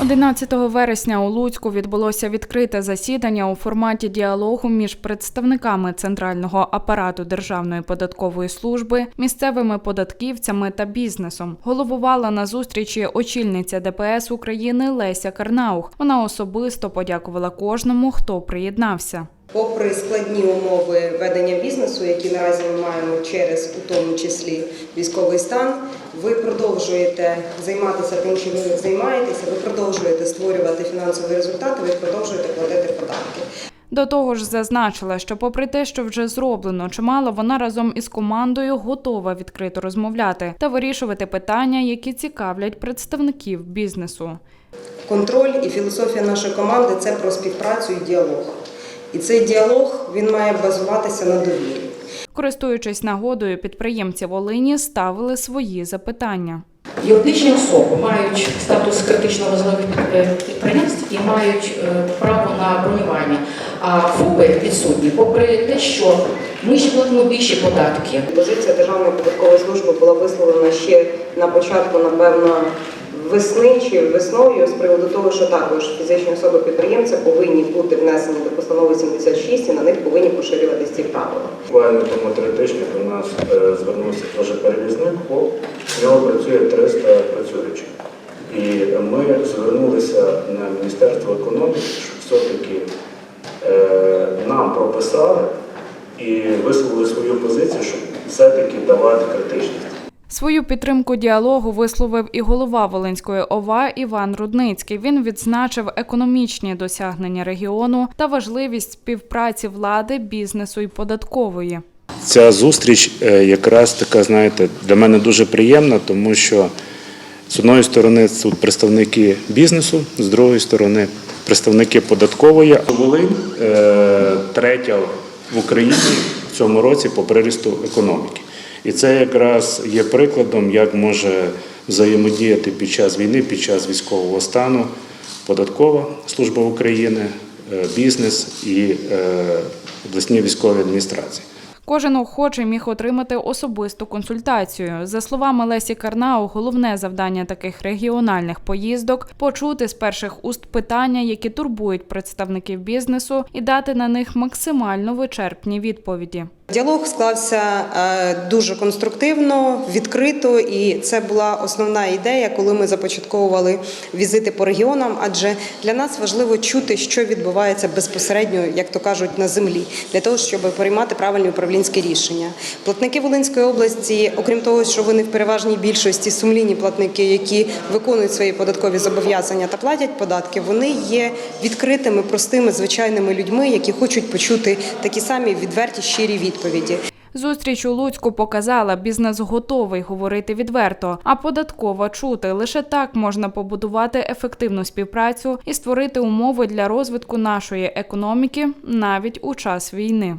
11 вересня у Луцьку відбулося відкрите засідання у форматі діалогу між представниками центрального апарату Державної податкової служби, місцевими податківцями та бізнесом. Головувала на зустрічі очільниця ДПС України Леся Карнаух. Вона особисто подякувала кожному, хто приєднався. Попри складні умови ведення бізнесу, які наразі ми маємо через у тому числі військовий стан, ви продовжуєте займатися тим, що ви займаєтеся. Ви продовжуєте створювати фінансові результати. Ви продовжуєте платити податки. До того ж, зазначила, що, попри те, що вже зроблено чимало, вона разом із командою готова відкрито розмовляти та вирішувати питання, які цікавлять представників бізнесу. Контроль і філософія нашої команди це про співпрацю і діалог. І цей діалог він має базуватися на довірі. Користуючись нагодою, підприємці Волині ставили свої запитання. Юридичні особи мають статус критично важливих е, підприємств і мають е, право на бронювання. А ФОПи відсутні, попри те, що ми ще платимо більші податки. Позиція Державної податкової служби була висловлена ще на початку, напевно, весни чи весною з приводу того, що також фізичні особи підприємця повинні бути внесені до постанови 76 і на них повинні поширюватися ці правила. Буквально тому три тижні до нас е, звернувся теж перевізник, бо в нього працює 300 працюючих. І ми звернулися на Міністерство економіки, щоб все-таки е, нам прописали і висловили свою позицію, щоб все-таки давати критичність. Свою підтримку діалогу висловив і голова Волинської ОВА Іван Рудницький. Він відзначив економічні досягнення регіону та важливість співпраці влади, бізнесу і податкової. Ця зустріч е, якраз така, знаєте, для мене дуже приємна, тому що з одної сторони тут представники бізнесу, з другої сторони представники податкової. Волинь е, третя в Україні в цьому році по приросту економіки. І це якраз є прикладом, як може взаємодіяти під час війни, під час військового стану податкова служба України, е, бізнес і е, обласні військові адміністрації. Кожен охочий міг отримати особисту консультацію. За словами Лесі Карнау, головне завдання таких регіональних поїздок почути з перших уст питання, які турбують представників бізнесу, і дати на них максимально вичерпні відповіді. Діалог склався е, дуже конструктивно, відкрито, і це була основна ідея, коли ми започатковували візити по регіонам. Адже для нас важливо чути, що відбувається безпосередньо, як то кажуть, на землі, для того, щоб приймати правильні управлінські рішення. Платники Волинської області, окрім того, що вони в переважній більшості сумлінні платники, які виконують свої податкові зобов'язання та платять податки, вони є відкритими, простими, звичайними людьми, які хочуть почути такі самі відверті щирі відповіді. Зустріч у Луцьку показала, бізнес готовий говорити відверто, а податкова чути. Лише так можна побудувати ефективну співпрацю і створити умови для розвитку нашої економіки навіть у час війни.